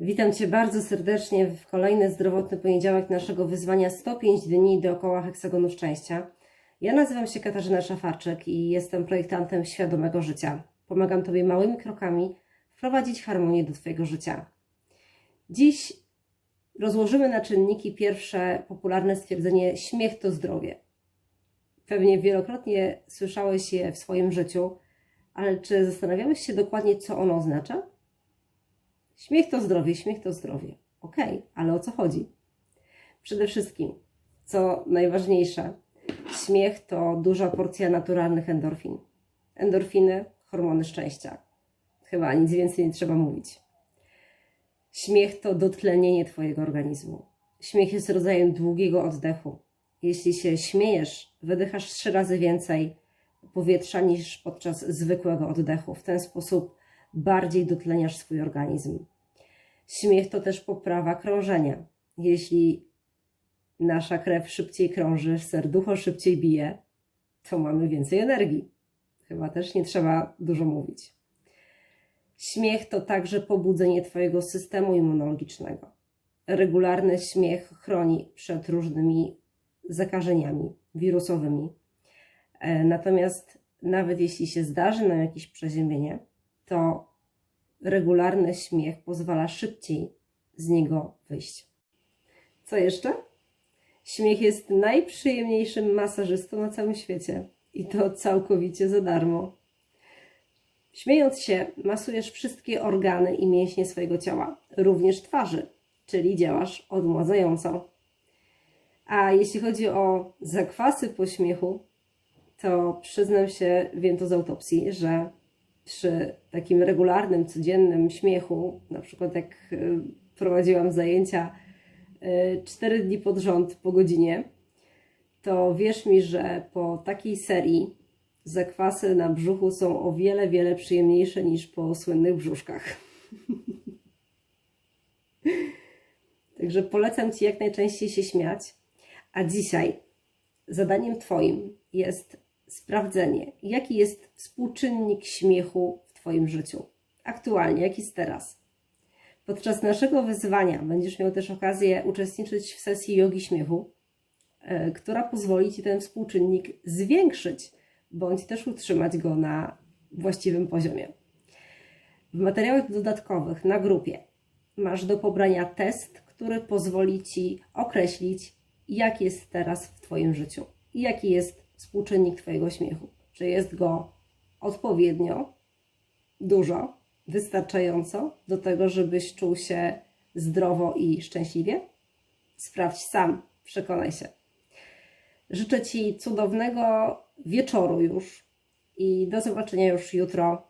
Witam Cię bardzo serdecznie w kolejny zdrowotny poniedziałek naszego wyzwania 105 dni dookoła heksagonu szczęścia. Ja nazywam się Katarzyna Szafarczyk i jestem projektantem świadomego życia. Pomagam Tobie małymi krokami wprowadzić harmonię do Twojego życia. Dziś rozłożymy na czynniki pierwsze popularne stwierdzenie śmiech to zdrowie. Pewnie wielokrotnie słyszałeś je w swoim życiu, ale czy zastanawiałeś się dokładnie, co ono oznacza? Śmiech to zdrowie, śmiech to zdrowie. Okej, ale o co chodzi? Przede wszystkim, co najważniejsze, śmiech to duża porcja naturalnych endorfin. Endorfiny, hormony szczęścia. Chyba nic więcej nie trzeba mówić. Śmiech to dotlenienie Twojego organizmu. Śmiech jest rodzajem długiego oddechu. Jeśli się śmiejesz, wydychasz trzy razy więcej powietrza niż podczas zwykłego oddechu. W ten sposób bardziej dotleniasz swój organizm. Śmiech to też poprawa krążenia. Jeśli nasza krew szybciej krąży, serducho szybciej bije, to mamy więcej energii. Chyba też nie trzeba dużo mówić. Śmiech to także pobudzenie Twojego systemu immunologicznego. Regularny śmiech chroni przed różnymi zakażeniami wirusowymi. E, Natomiast nawet jeśli się zdarzy nam jakieś przeziębienie, to regularny śmiech pozwala szybciej z niego wyjść. Co jeszcze? Śmiech jest najprzyjemniejszym masażystą na całym świecie i to całkowicie za darmo. Śmiejąc się, masujesz wszystkie organy i mięśnie swojego ciała, również twarzy, czyli działasz odmładzająco. A jeśli chodzi o zakwasy po śmiechu, to przyznam się, wiem to z autopsji, że przy takim regularnym, codziennym śmiechu, na przykład jak y, prowadziłam zajęcia 4 dni pod rząd po godzinie, to wierz mi, że po takiej serii zakwasy na brzuchu są o wiele, wiele przyjemniejsze niż po słynnych brzuszkach. Także polecam Ci jak najczęściej się śmiać. A dzisiaj zadaniem Twoim jest sprawdzenie, jaki jest współczynnik śmiechu w Twoim życiu. Aktualnie, jaki jest teraz. Podczas naszego wyzwania będziesz miał też okazję uczestniczyć w sesji jogi śmiechu, e, która pozwoli Ci ten współczynnik zwiększyć, bądź też utrzymać go na właściwym poziomie. W materiałach dodatkowych na grupie masz do pobrania test, który pozwoli Ci określić, jak jest teraz w Twoim życiu i jaki jest współczynnik Twojego śmiechu. Czy jest go odpowiednio, dużo, wystarczająco do tego, żebyś czuł się zdrowo i szczęśliwie? Sprawdź sam, przekonaj się. Życzę Ci cudownego wieczoru już i do zobaczenia już jutro